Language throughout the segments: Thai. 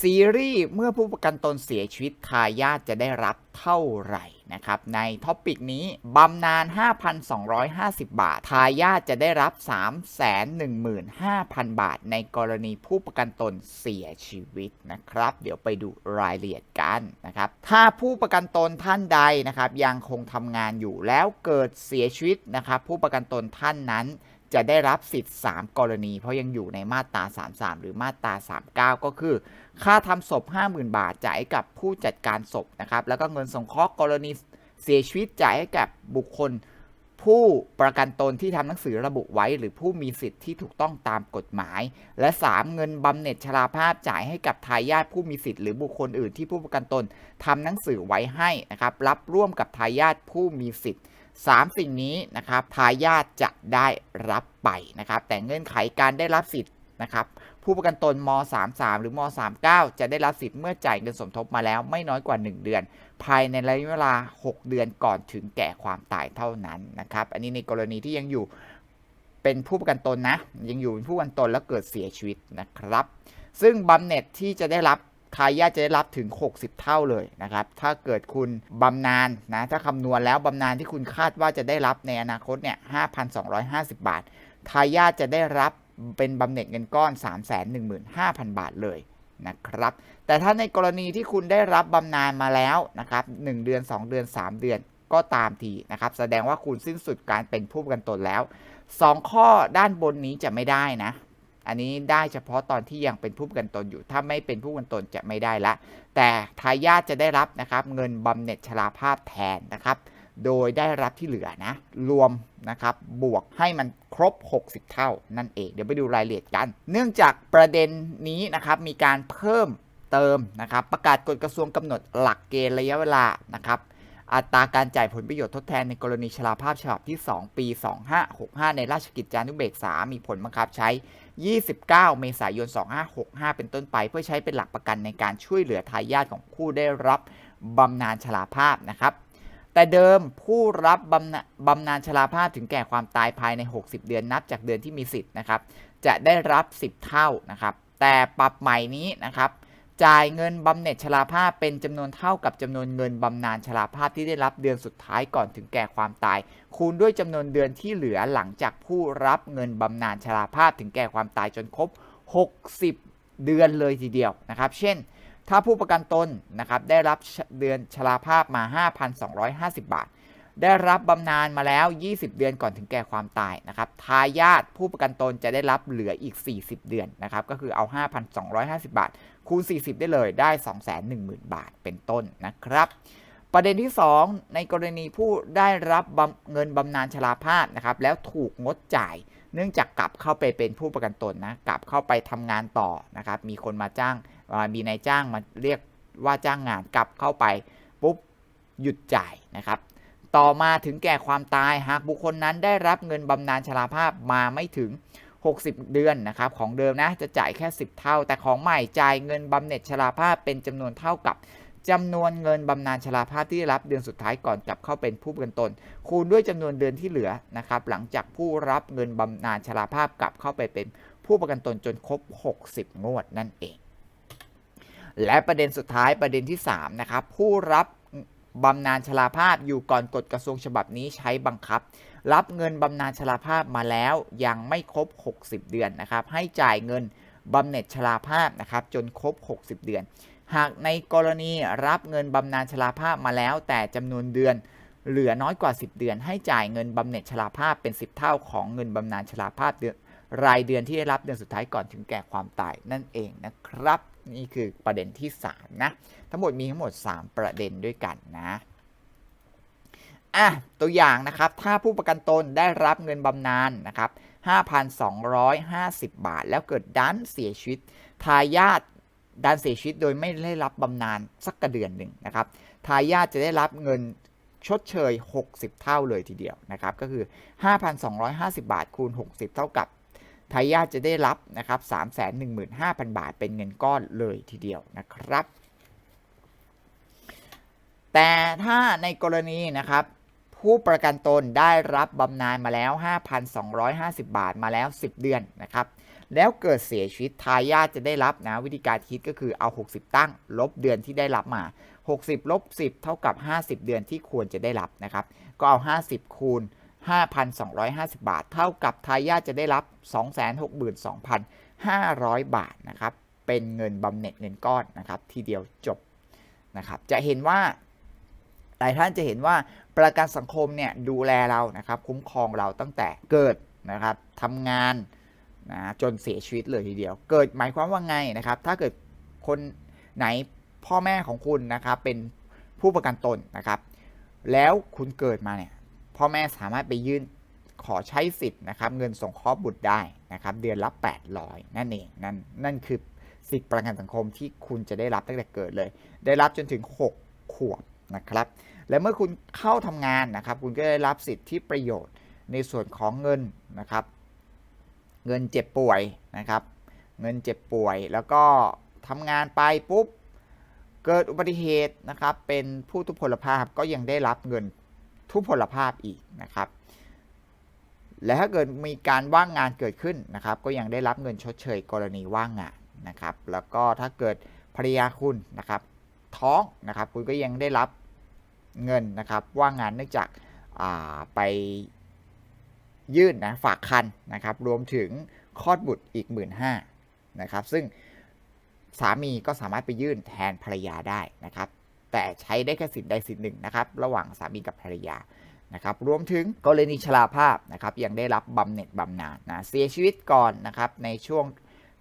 ซีรีส์เมื่อผู้ประกันตนเสียชีวิตทายาทจะได้รับเท่าไหร่นะครับ ในท็อปิกนี้บำนาญ 5,250 บาท ทายาทจะได้รับ 315,000 บาท ในกรณีผู้ประกันตนเสียชีวิตนะครับ เดี๋ยวไปดูรายละเอียดกันนะครับ ถ้าผู้ประกันตนท่านใดนะครับ ยังคงทำงานอยู่แล้วเกิดเสียชีวิตนะครับ ผู้ประกันตนท่านนั้น จะได้รับสิทธิ์ 3 กรณี เพราะยังอยู่ในมาตรา 33 หรือมาตรา 39 ก็คือ ค่าทำศพ 50,000 บาทจ่ายให้กับผู้จัดการศพนะครับ แล้วก็เงินสงเคราะห์กรณีเสียชีวิตจ่ายให้กับบุคคล ผู้ประกันตนที่ทำหนังสือระบุไว้ หรือผู้มีสิทธิ์ที่ถูกต้องตามกฎหมาย และ 3 เงินบำเหน็จชราภาพจ่ายให้กับทายาทผู้มีสิทธิ์หรือบุคคลอื่นที่ผู้ประกันตนทำหนังสือไว้ให้นะครับรับร่วมกับทายาทผู้มีสิทธิ์ 3 สิ่งนี้นะครับทายาทจะได้รับไปนะครับแต่เงื่อนไขการได้รับสิทธิ์ นะครับผู้ประกันตนม 33 หรือม 39 จะได้รับสิทธิ์เมื่อจ่ายเงินสมทบมาแล้วไม่น้อยกว่า 1 เดือน ภายในระยะเวลา 6 เดือนก่อนถึงแก่ความตายเท่านั้นนะครับ อันนี้ในกรณีที่ยังอยู่เป็นผู้ประกันตนนะ ยังอยู่เป็นผู้ประกันตนแล้วเกิดเสียชีวิตนะครับ ซึ่งบำเหน็จที่จะได้รับทายาทจะได้รับถึง 60 เท่าเลยนะครับ ถ้าเกิดคุณบำนาญนะ ถ้าคำนวณแล้วบำนาญที่คุณคาดว่าจะได้รับในอนาคตเนี่ย 5,250 บาท ทายาทจะได้รับเป็นบำเหน็จเงินก้อน 315,000 บาทเลยนะครับ แต่ถ้าในกรณีที่คุณได้รับบำนาญมาแล้วนะครับ1เดือน 2 เดือน 3 เดือนก็ตามทีนะครับ แสดงว่าคุณสิ้นสุดการเป็นผู้ประกันตนแล้ว 2 ข้อด้านบนนี้จะไม่ได้นะ อันนี้ได้เฉพาะตอนที่ยังเป็นผู้ประกันตนอยู่ ถ้าไม่เป็นผู้ประกันตนจะไม่ได้ละ แต่ทายาทจะได้รับนะครับเงินบำเหน็จชราภาพแทนนะครับ โดยได้รับที่เหลือนะ รวมนะครับ บวกให้มันครบ 60 เท่า นั่นเอง เดี๋ยวไปดูรายละเอียดกัน เนื่องจากประเด็นนี้นะครับ มีการเพิ่มเติมนะครับ ประกาศกฎกระทรวงกำหนดหลักเกณฑ์ระยะเวลานะครับ อัตราการจ่ายผลประโยชน์ทดแทนในกรณีชราภาพฉบับที่ 2 ปี 2565 ในราชกิจจานุเบกษา มีผลบังคับใช้ 29 เมษายน 2565 เป็นต้นไป เพื่อใช้เป็นหลักประกันในการช่วยเหลือทายาทของผู้ได้รับบำนาญชราภาพนะครับ แต่เดิมผู้รับบำนาบำนาญชราภาพถึงแก่ความตายภายใน 60 เดือนนับจากเดือนที่มีสิทธิ์นะครับ จะได้รับ 10 เท่านะครับ แต่ปรับใหม่นี้นะครับ จ่ายเงินบำเหน็จชราภาพเป็นจำนวนเท่ากับจำนวนเงินบำนาญชราภาพที่ได้รับเดือนสุดท้ายก่อนถึงแก่ความตาย คูณด้วยจำนวนเดือนที่เหลือหลังจากผู้รับเงินบำนาญชราภาพถึงแก่ความตายจนครบ 60 เดือนเลยทีเดียวนะครับ เช่น ถ้าผู้ประกันตนนะครับได้รับเดือนชราภาพมา 5,250 บาท ได้รับบำนาญมาแล้ว 20 เดือนก่อนถึงแก่ความตายนะครับทายาทผู้ประกันตนจะได้รับเหลืออีก 40 เดือนนะครับก็คือเอา 5,250 บาท คูณ 40 ได้เลยได้ 210,000 บาทเป็นต้นนะครับประเด็นที่ 2 ในกรณีผู้ได้รับบเงินบำนาญชราภาพนะครับแล้วถูกงดจ่าย เนื่องจากกลับเข้าไปเป็นผู้ประกันตนนะกลับเข้าไปทำงานต่อนะครับมีคนมาจ้าง มีนายจ้างมาเรียกว่าจ้างงานกลับเข้าไปปุ๊บหยุดจ่ายนะครับ ต่อมาถึงแก่ความตายหากบุคคลนั้นได้รับเงินบำนาญชราภาพมาไม่ถึง 60 เดือนนะครับของเดิมนะจะจ่ายแค่ 10 เท่า แต่ของใหม่จ่ายเงินบำเหน็จชราภาพเป็นจำนวนเท่ากับจำนวนเงินบำนาญชราภาพที่รับเดือนสุดท้ายก่อนกลับเข้าเป็นผู้ประกันตน คูณด้วยจำนวนเดือนที่เหลือนะครับหลังจากผู้รับเงินบำนาญชราภาพกลับเข้าไปเป็นผู้ประกันตนจนครบ 60 งวดนั่นเอง และประเด็นสุดท้ายประเด็นที่ 3 นะครับ ผู้รับบำนาญชราภาพอยู่ก่อนกฎกระทรวงฉบับนี้ใช้บังคับ รับเงินบำนาญชราภาพมาแล้วยังไม่ครบ 60 เดือนนะครับ ให้จ่ายเงินบำเหน็จชราภาพนะครับ จนครบ 60 เดือน หากในกรณีรับเงินบำนาญชราภาพมาแล้ว แต่จำนวนเดือนเหลือน้อยกว่า 10 เดือน ให้จ่ายเงินบำเหน็จชราภาพเป็น 10 เท่าของเงินบำนาญชราภาพเดือน รายเดือนที่ได้รับเดือนสุดท้ายก่อนถึงแก่ความตายนั่นเองนะครับ นี่คือประเด็นที่ 3 นะ ทั้งหมดมีทั้งหมด 3 ประเด็นด้วยกันนะอะตัวอย่างนะครับ ถ้าผู้ประกันตนได้รับเงินบำนาญนะครับ 5,250 บาท แล้วเกิดดันเสียชีวิตทายาทดันเสียชีวิตโดยไม่ได้รับบำนาญสักกระเดือนหนึ่งนะครับทายาทจะได้รับเงินชดเชย 60 เท่าเลยทีเดียวนะครับ ก็คือ 5,250 บาทคูณ 60 เท่ากับ ทายาทจะได้รับนะครับ315,000 บาทเป็นเงินก้อนเลยทีเดียวนะครับ แต่ถ้าในกรณีนะครับ ผู้ประกันตนได้รับบำนาญมาแล้ว 5,250 บาทมาแล้ว 10 เดือนนะครับ แล้วเกิดเสียชีวิตทายาทจะได้รับนะวิธีการคิดก็คือเอา 60 ตั้ง ลบเดือนที่ได้รับมา 60 ลบ 10 เท่ากับ 50 เดือนที่ควรจะได้รับนะครับ ก็เอา 50 คูณ 5,250 บาท เท่ากับทายาทจะได้รับ 262,500 บาทนะครับ เป็นเงินบำเหน็จเงินก้อนนะครับ ทีเดียวจบนะครับ จะเห็นว่าหลายท่านจะเห็นว่าประกันสังคมเนี่ยดูแลเรานะครับ คุ้มครองเราตั้งแต่เกิดนะครับทำงานนะจนเสียชีวิตเลยทีเดียว เกิดหมายความว่าไงนะครับ ถ้าเกิดคนไหนพ่อแม่ของคุณนะครับเป็นผู้ประกันตนนะครับ แล้วคุณเกิดมาเนี่ย พ่อแม่สามารถไปยื่นขอใช้สิทธิ์นะครับเงินสงเคราะห์บุตรได้นะครับเดือนละ 800 นั่นเองนั่นนั่นคือสิทธิประกันสังคมที่คุณจะได้รับตั้งแต่เกิดเลย ได้รับจนถึง 6 ขวบนะครับ และเมื่อคุณเข้าทำงานนะครับ คุณก็ได้รับสิทธิประโยชน์ในส่วนของเงินนะครับ เงินเจ็บป่วยนะครับ เงินเจ็บป่วย แล้วก็ทำงานไปปุ๊บเกิดอุบัติเหตุนะครับ เป็นผู้ทุพพลภาพก็ยังได้รับเงิน ทุพพลภาพอีกนะครับ และถ้าเกิดมีการว่างงานเกิดขึ้นนะครับ ก็ยังได้รับเงินชดเชยกรณีว่างงานนะครับ แล้วก็ถ้าเกิดภรรยาคุณนะครับ ท้องนะครับ คุณก็ยังได้รับเงินนะครับว่างงานเนื่องจากไปยื่นนะฝากคันนะครับ รวมถึงคลอดบุตรอีก 1 5ื่นนะครับ ซึ่งสามีก็สามารถไปยื่นแทนภรรยาได้นะครับ แต่ใช้ได้แค่สิทธิ์ใดสิทธิ์หนึ่งนะครับระหว่างสามีกับภรรยานะครับรวมถึงกรณีชราภาพนะครับยังได้รับบำเหน็จบำนาญนะเสียชีวิตก่อนนะครับในช่วง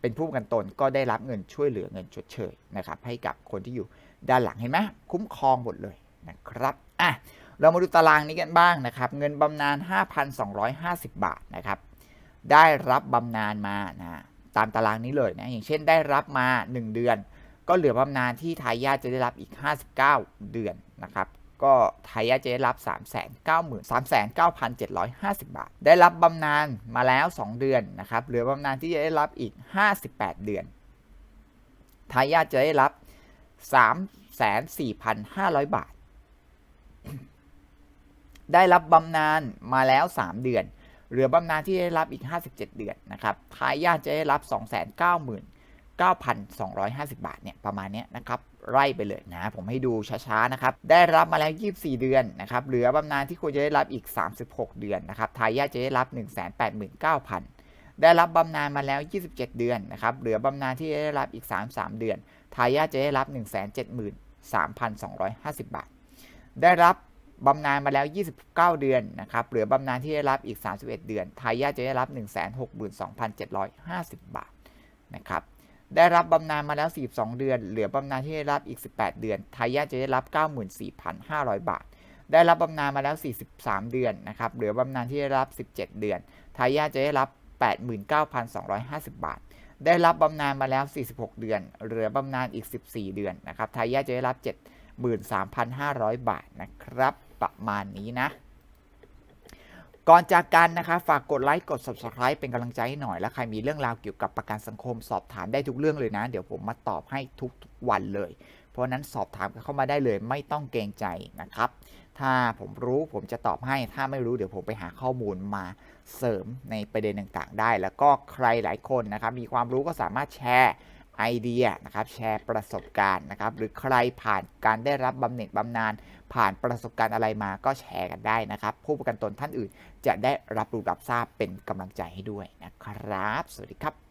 เป็นผู้ประกันตนก็ได้รับเงินช่วยเหลือเงินชดเชยนะครับให้กับคนที่อยู่ด้านหลังเห็นไหมคุ้มครองหมดเลยนะครับอะเรามาดูตารางนี้กันบ้างนะครับเงินบำนาญ 5,250 บาทนะครับได้รับบำนาญมานะตามตารางนี้เลยนะอย่างเช่นได้รับมา 1 เดือน ก็เหลือบำนาญที่ทายาทจะได้รับอีก 59 เดือนนะครับก็ทายาทจะได้รับ 3 9 0 3 9 7 5 0 บาท ได้รับบำนาญมาแล้ว 2 เดือนนะครับเหลือบำนาญที่จะได้รับอีก 58 เดือนทายาทจะได้รับ 3,4,500 บาท ได้รับบำนาญมาแล้ว 3 เดือน เหลือบำนาญที่ได้รับอีก 57 เดือนนะครับทายาทจะได้รับ 299,250 บาทเนี่ยประมาณนี้นะครับไล่ไปเลยนะผมให้ดูช้าๆนะครับได้รับมาแล้ว 24 เดือนนะครับเหลือบำนาญที่ควรจะได้รับอีก 36 เดือนนะครับทายาทจะได้รับ 189,000 ได้รับบำนาญมาแล้ว 27 เดือนนะครับเหลือบำนาญที่ได้รับอีก 33 เดือนทายาทจะได้รับ 173,250 บาท ได้รับบำนาญมาแล้ว 29 เดือนนะครับเหลือบำนาญที่ได้รับอีก 31 เดือนทายาทจะได้รับ 162,750 บาทนะครับ ได้รับบำนาญมาแล้ว 42 เดือน เหลือบำนาญที่ได้รับอีก 18 เดือน ทายาทจะได้รับ 94,500 บาท ได้รับบำนาญมาแล้ว 43 เดือนนะครับ เหลือบำนาญที่ได้รับ 17 เดือน ทายาทจะได้รับ 89,250 บาท ได้รับบำนาญมาแล้ว 46 เดือน เหลือบำนาญอีก 14 เดือนนะครับ ทายาทจะได้รับ 73,500 บาทนะครับ ประมาณนี้นะ ก่อนจากกันนะคะ ฝากกดไลค์กด subscribe เป็นกำลังใจให้หน่อย และใครมีเรื่องราวเกี่ยวกับประกันสังคมสอบถามได้ทุกเรื่องเลยนะ เดี๋ยวผมมาตอบให้ทุกวันเลย เพราะนั้นสอบถามเข้ามาได้เลยไม่ต้องเกรงใจนะครับ ถ้าผมรู้ผมจะตอบให้ ถ้าไม่รู้เดี๋ยวผมไปหาข้อมูลมาเสริมในประเด็นต่างๆ ได้ แล้วก็ใครหลายคนนะครับมีความรู้ก็สามารถแชร์ ไอเดียนะครับแชร์ประสบการณ์นะครับหรือใครผ่านการได้รับบำเหน็จบำนาญผ่านประสบการณ์อะไรมาก็แชร์กันได้นะครับ ผู้ประกันตนท่านอื่นจะได้รับรู้รับทราบเป็นกำลังใจให้ด้วยนะครับ สวัสดีครับ